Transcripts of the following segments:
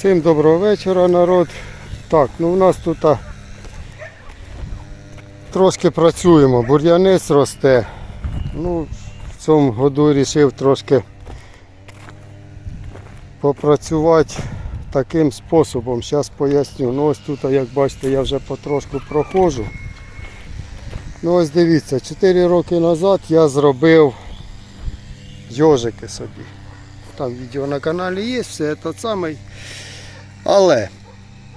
Всім доброго вечора, народ. Так, ну у нас тут а, трошки працюємо, бур'янець росте. Ну, в цьому году вирішив трошки попрацювати таким способом. Зараз поясню. Ну ось тут, як бачите, я вже потрошку проходжу. Ну ось дивіться, 4 роки назад я зробив йожики собі. Там відео на каналі є, все те саме. Але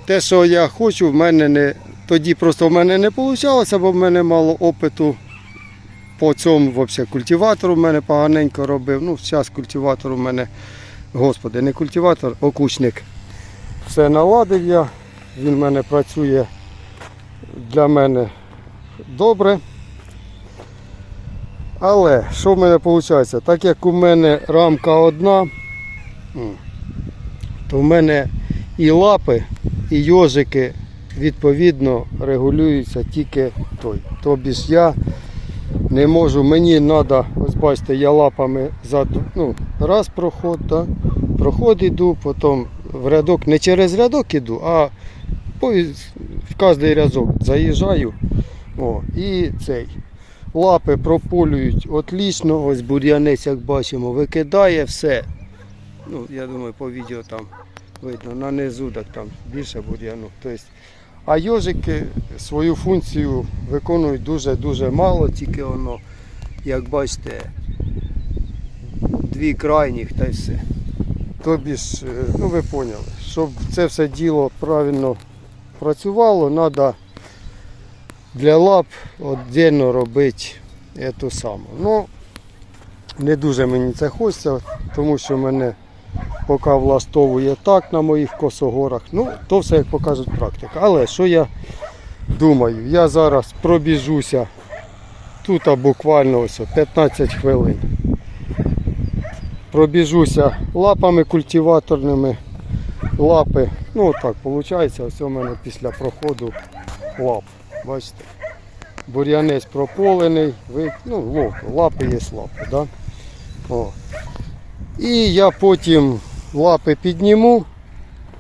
те, що я хочу, в мене не. Тоді просто в мене не вийшло, бо в мене мало опиту по цьому взагалі, культиватору в мене поганенько робив. Ну, зараз культиватор у мене, господи, не культиватор, окучник. Все наладив я, він в мене працює для мене добре. Але що в мене виходить? Так як у мене рамка одна, то в мене і лапи, і йожики відповідно регулюються тільки той. Тобі ж я не можу, мені треба, ось бачите, я лапами зад, ну, раз проход, да, проход іду, потім в рядок, не через рядок іду, а в кожний рядок заїжджаю. О, і цей. Лапи прополюють отлично, ось бур'янець, як бачимо, викидає все. Ну, я думаю, по відео там видно, на низу так там більше бур'яну. Тобто, а йожики свою функцію виконують дуже-дуже мало, тільки воно, як бачите, дві крайніх та й все. Тобі ж, е, ну ви поняли, щоб це все діло правильно працювало, треба для лап віддільно робити цю саму. Ну, не дуже мені це хочеться, тому що мене поки влаштовує так на моїх косогорах. Ну, то все як покаже практика. Але що я думаю, я зараз пробіжуся тут буквально ось 15 хвилин. Пробіжуся лапами культиваторними. Лапи, ну так виходить, ось у мене після проходу лап. Бачите? Бур'янець прополений, ну, лапи є лапи. Да? І я потім лапи підніму,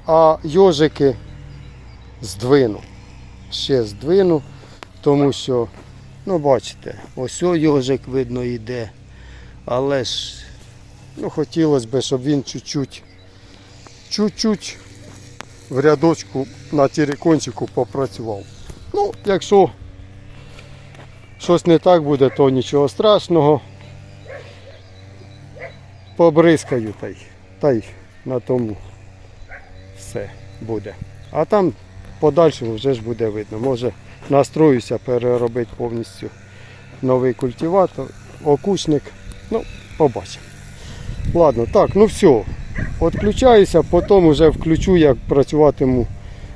а йожики здвину. Ще здвину, тому що, ну бачите, ось йожик видно йде. Але ж ну, хотілося б, щоб він чуть-чуть, чуть-чуть в рядочку на тірикончику попрацював. Ну, якщо щось не так буде, то нічого страшного. Побризкаю та й, та й на тому все буде. А там подальшому вже ж буде видно. Може настроюся переробити повністю новий культиватор, окучник. Ну, побачимо. Ладно, так, ну все. Відключаюся, потім вже включу, як працюватиму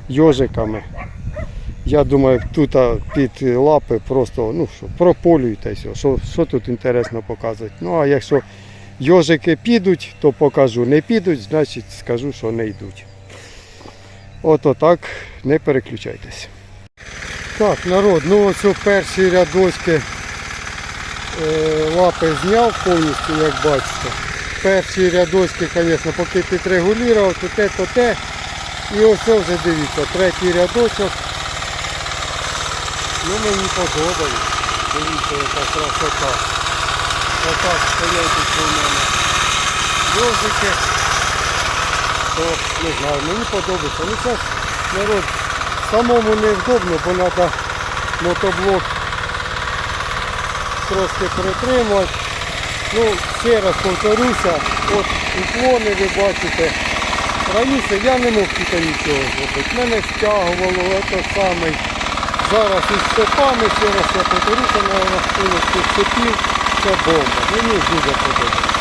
йожиками. Я думаю, тут під лапи просто ну, що, все. Що, що тут інтересно показувати. Ну а якщо йожики підуть, то покажу. Не підуть, значить скажу, що не йдуть. Ото так, не переключайтесь. Так, народ, ну ось перші рядочки е, лапи зняв повністю, як бачите. Перші рядочки, звісно, поки підрегулював, то те, то те. І ось вже дивіться, третій рядочок. Ну мені подобається. Дивіться, яка красота. Отак стоять тут у мене йожики. То не знаю, мені подобається. Ну це ж народ самому невдобно, бо треба мотоблок трошки притримувати. Ну, ще раз повторюся, от уклони ви бачите. Раніше я не мог тут нічого зробити. Мене стягувало це саме. Зараз із степами, ще раз я повторюся на рахунок цих степів, це бомба. Мені дуже подобається.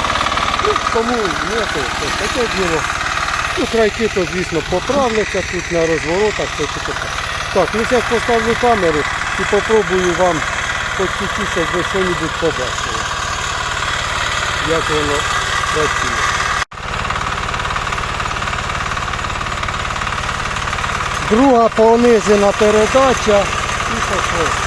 Ну, тому не то, таке діло. Ну, крайки то, звісно, поправляться тут на розворотах, то чи таке. Так, ну зараз поставлю камеру і попробую вам чуть-чуть, щоб ви що-небудь побачили. Як воно працює. Друга понижена передача і пошло.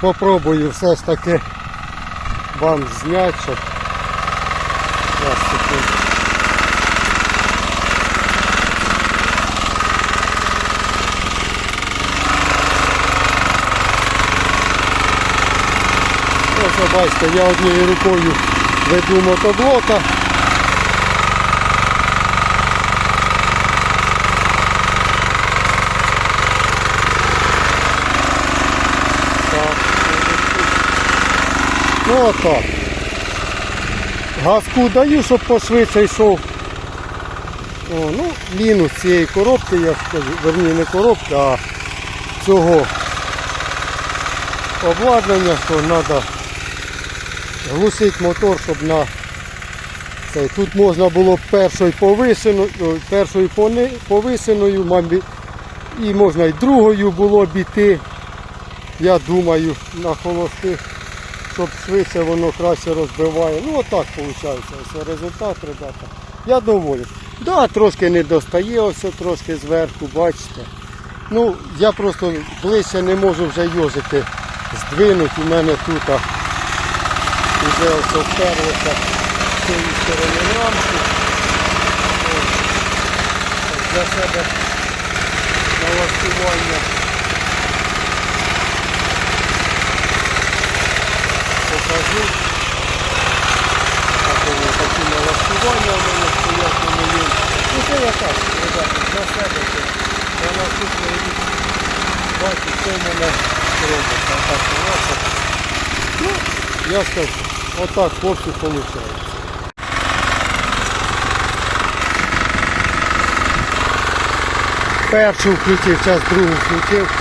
Попробую все ж таки вам зняти, щоб секунду. Ось бачите, я однією рукою веду мотоблока. Так. Ну. Газку даю, щоб пошвидше йшов. О, ну, мінус цієї коробки, я скажу, верні не коробки, а цього обладнання, що треба глушити мотор, щоб на цей. Тут можна було першою повисеною, першою повисеною, і можна і другою було б іти. Я думаю, на холостих, щоб швидше воно краще розбиває. Ну отак виходить. Ось результат, ребята. Я доволен. Да, трошки не достає, ось трошки зверху, бачите. Ну, я просто ближче не можу вже йожики здвинути. У мене тут вже ось вперлося з цієї сторони рамки. Для себе налаштування. Покажу. Такі налаштування у мене стоять на моєму. Ну це я так, ребята, для себе. Я наступний рік бачу, що в мене робиться. Так, воно Ну, я скажу, отак хлопці виходить. Першу включив, зараз другу включив.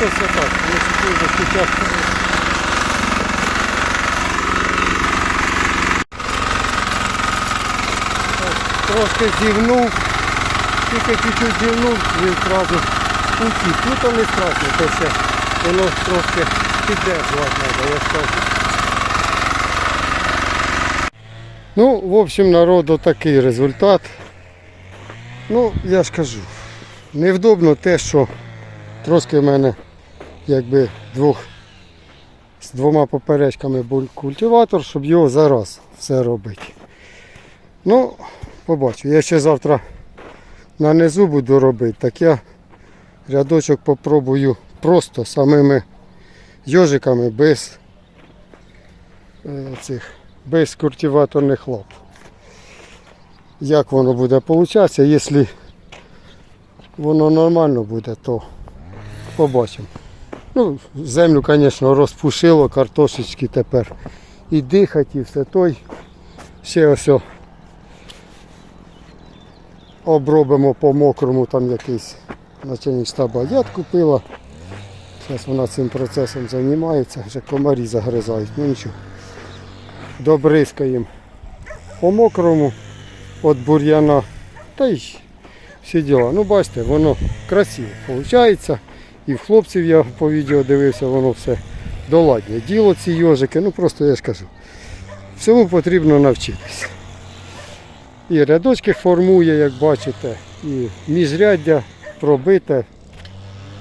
Якось отак. Трошки зівнув, тільки чуть-чуть зівнув, він одразу утік. Ну то не страшно, то ще воно трошки піддержувати треба, я скажу. Ну, в общем, народу такий результат. Ну, я ж кажу, невдобно те, що трошки в мене якби двох з двома поперечками був культиватор, щоб його зараз все робити. Ну, побачу. Я ще завтра на низу буду робити, так я рядочок попробую просто самими йожиками без е, цих без культиваторних лап. Як воно буде получатися, якщо воно нормально буде, то побачимо. Ну, землю, звісно, розпушило, картошечки тепер і дихати, і все той. Ще ось обробимо по мокрому, там якийсь начальник штаба яд купила. Зараз вона цим процесом займається, вже комарі загризають, ну нічого. Добризкаємо по мокрому від бур'яна. Та й всі діла. Ну бачите, воно красиво виходить. І в хлопців я по відео дивився, воно все доладне. Діло ці йожики, ну просто я ж кажу. Всьому потрібно навчитися. І рядочки формує, як бачите, і міжряддя пробите,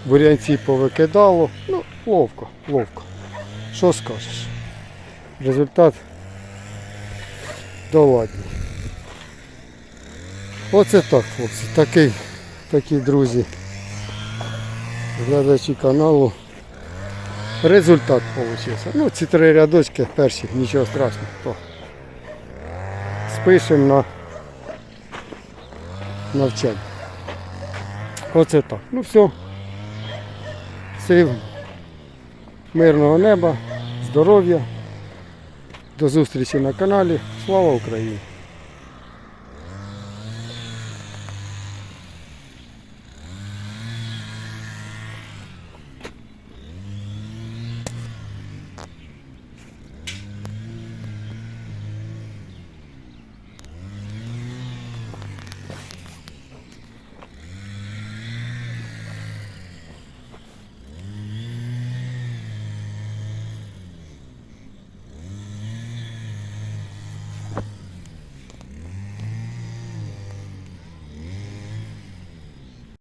бурянці повикидало. Ну, ловко, ловко. Що скажеш? Результат доладний. Оце так, хлопці. Такий, такі друзі. Глядачі каналу. Результат вийшов. Ну, ці три рядочки перші, нічого страшного. То спишемо на навчання. Оце так. Ну все. Всім мирного неба, здоров'я. До зустрічі на каналі. Слава Україні!